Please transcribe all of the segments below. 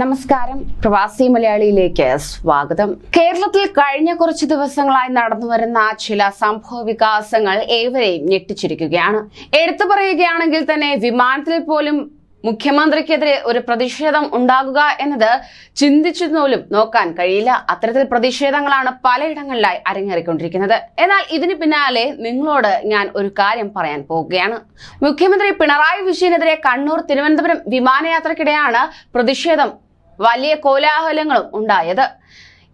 നമസ്കാരം. പ്രവാസി മലയാളിയിലേക്ക് സ്വാഗതം. കേരളത്തിൽ കഴിഞ്ഞ കുറച്ച് ദിവസങ്ങളായി നടന്നു വരുന്ന ചില സംഭവ വികാസങ്ങൾ ഏവരെയും ഞെട്ടിച്ചിരിക്കുകയാണ്. എടുത്തു പറയുകയാണെങ്കിൽ തന്നെ വിമാനത്തിൽ പോലും മുഖ്യമന്ത്രിക്കെതിരെ ഒരു പ്രതിഷേധം ഉണ്ടാകുക എന്നത് ചിന്തിച്ചു പോലും നോക്കാൻ കഴിയില്ല. അത്തരത്തിൽ പ്രതിഷേധങ്ങളാണ് പലയിടങ്ങളിലായി അരങ്ങേറിക്കൊണ്ടിരിക്കുന്നത്. എന്നാൽ ഇതിന് പിന്നാലെ നിങ്ങളോട് ഞാൻ ഒരു കാര്യം പറയാൻ പോവുകയാണ്. മുഖ്യമന്ത്രി പിണറായി വിജയനെതിരെ കണ്ണൂർ തിരുവനന്തപുരം വിമാനയാത്രക്കിടെയാണ് പ്രതിഷേധം വലിയ കോലാഹലങ്ങളും ഉണ്ടായത്.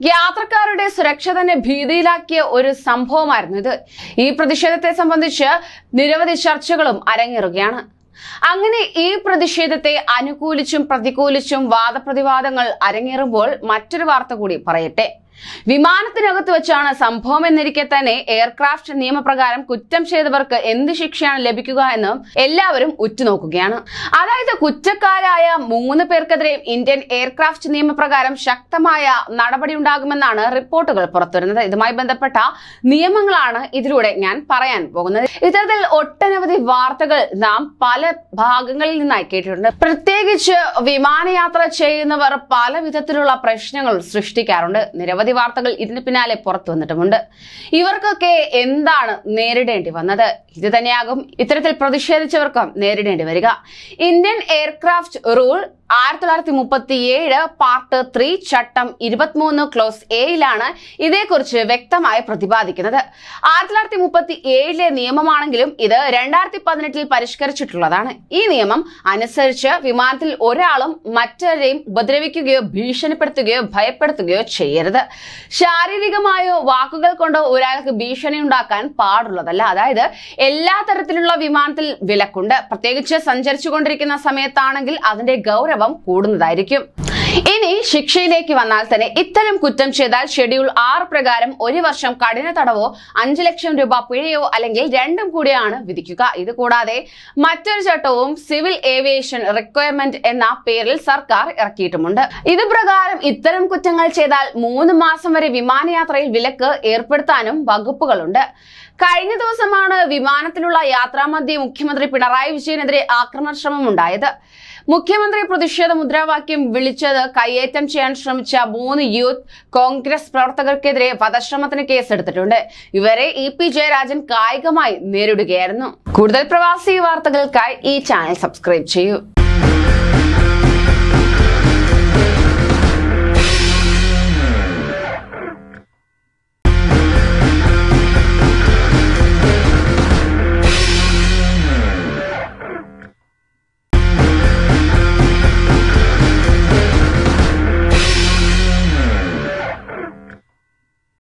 യാത്രക്കാരുടെ സുരക്ഷ തന്നെ ഭീതിയിലാക്കിയ ഒരു സംഭവമായിരുന്നു ഇത്. ഈ പ്രതിഷേധത്തെ സംബന്ധിച്ച് നിരവധി ചർച്ചകളും അരങ്ങേറുകയാണ്. അങ്ങനെ ഈ പ്രതിഷേധത്തെ അനുകൂലിച്ചും പ്രതികൂലിച്ചും വാദപ്രതിവാദങ്ങൾ അരങ്ങേറുമ്പോൾ മറ്റൊരു വാർത്ത കൂടി പറയട്ടെ. വിമാനത്തിനകത്ത് വെച്ചാണ് സംഭവം എന്നിരിക്കെ തന്നെ എയർക്രാഫ്റ്റ് നിയമപ്രകാരം കുറ്റം ചെയ്തവർക്ക് എന്ത് ശിക്ഷയാണ് ലഭിക്കുക എന്നും എല്ലാവരും ഉറ്റുനോക്കുകയാണ്. അതായത് കുറ്റക്കാരായ മൂന്ന് പേർക്കെതിരെ ഇന്ത്യൻ എയർക്രാഫ്റ്റ് നിയമപ്രകാരം ശക്തമായ നടപടി ഉണ്ടാകുമെന്നാണ് റിപ്പോർട്ടുകൾ പുറത്തുവരുന്നത്. ഇതുമായി ബന്ധപ്പെട്ട നിയമങ്ങളാണ് ഇതിലൂടെ ഞാൻ പറയാൻ പോകുന്നത്. ഇത്തരത്തിൽ ഒട്ടനവധി വാർത്തകൾ നാം പല ഭാഗങ്ങളിൽ നിന്നായി കേട്ടിട്ടുണ്ട്. പ്രത്യേകിച്ച് വിമാനയാത്ര ചെയ്യുന്നവർ പല വിധത്തിലുള്ള പ്രശ്നങ്ങൾ സൃഷ്ടിക്കാറുണ്ട്. നിരവധി വാർത്തകൾ ഇതിന് പിന്നാലെ പുറത്തു വന്നിട്ടുമുണ്ട്. ഇവർക്കൊക്കെ എന്താണ് നേരിടേണ്ടി വന്നത്? ഇത് തന്നെയാകും ഇത്തരത്തിൽ പ്രതിഷേധിച്ചവർക്കും നേരിടേണ്ടി വരിക. ഇന്ത്യൻ എയർക്രാഫ്റ്റ് റൂൾ ആയിരത്തി തൊള്ളായിരത്തി മുപ്പത്തി ഏഴ് പാർട്ട് ത്രീ ചട്ടം ഇരുപത്തിമൂന്ന് ക്ലോസ് എയിലാണ് ഇതേക്കുറിച്ച് വ്യക്തമായി പ്രതിപാദിക്കുന്നത്. ആയിരത്തി തൊള്ളായിരത്തി മുപ്പത്തി ഏഴിലെ നിയമമാണെങ്കിലും ഇത് രണ്ടായിരത്തി പതിനെട്ടിൽ പരിഷ്കരിച്ചിട്ടുള്ളതാണ്. ഈ നിയമം അനുസരിച്ച് വിമാനത്തിൽ ഒരാളും മറ്റൊരെയും ഉപദ്രവിക്കുകയോ ഭീഷണിപ്പെടുത്തുകയോ ഭയപ്പെടുത്തുകയോ ചെയ്യരുത്. ശാരീരികമായോ വാക്കുകൾ കൊണ്ടോ ഒരാൾക്ക് ഭീഷണി ഉണ്ടാക്കാൻ പാടുള്ളതല്ല. അതായത് എല്ലാ തരത്തിലുള്ള വിമാനത്തിൽ വിലക്കുണ്ട്. പ്രത്യേകിച്ച് സഞ്ചരിച്ചുകൊണ്ടിരിക്കുന്ന സമയത്താണെങ്കിൽ അതിന്റെ ഗൗരവം കൂടുന്നതായിരിക്കും. ഇനി ശിക്ഷയിലേക്ക് വന്നാൽ തന്നെ ഇത്തരം കുറ്റം ചെയ്താൽ ഷെഡ്യൂൾ ആറ് പ്രകാരം ഒരു വർഷം കഠിന തടവോ അഞ്ചു ലക്ഷം രൂപ പിഴയോ അല്ലെങ്കിൽ രണ്ടും കൂടിയാണ് വിധിക്കുക. ഇത് കൂടാതെ മറ്റൊരു ചട്ടവും സിവിൽ ഏവിയേഷൻ റിക്വയർമെന്റ് എന്ന പേരിൽ സർക്കാർ ഇറക്കിയിട്ടുമുണ്ട്. ഇത് പ്രകാരം ഇത്തരം കുറ്റങ്ങൾ ചെയ്താൽ മൂന്ന് മാസം വരെ വിമാനയാത്രയിൽ വിലക്ക് ഏർപ്പെടുത്താനും വകുപ്പുകളുണ്ട്. കഴിഞ്ഞ ദിവസമാണ് വിമാനത്തിലുള്ള യാത്രാമധ്യേ മുഖ്യമന്ത്രി പിണറായി വിജയനെതിരെ ആക്രമണ ശ്രമം ഉണ്ടായത് മുഖ്യമന്ത്രി പ്രതിഷേധ മുദ്രാവാക്യം വിളിച്ചത് കയ്യേറ്റം ചെയ്യാൻ ശ്രമിച്ച മൂന്ന് യൂത്ത് കോൺഗ്രസ് പ്രവർത്തകർക്കെതിരെ വധശ്രമത്തിന് കേസെടുത്തിട്ടുണ്ട്. ഇവരെ ഇ പി ജയരാജൻ കായികമായി നേരിടുകയായിരുന്നു. കൂടുതൽ പ്രവാസി വാർത്തകൾക്കായി ഈ ചാനൽ സബ്സ്ക്രൈബ് ചെയ്യൂ.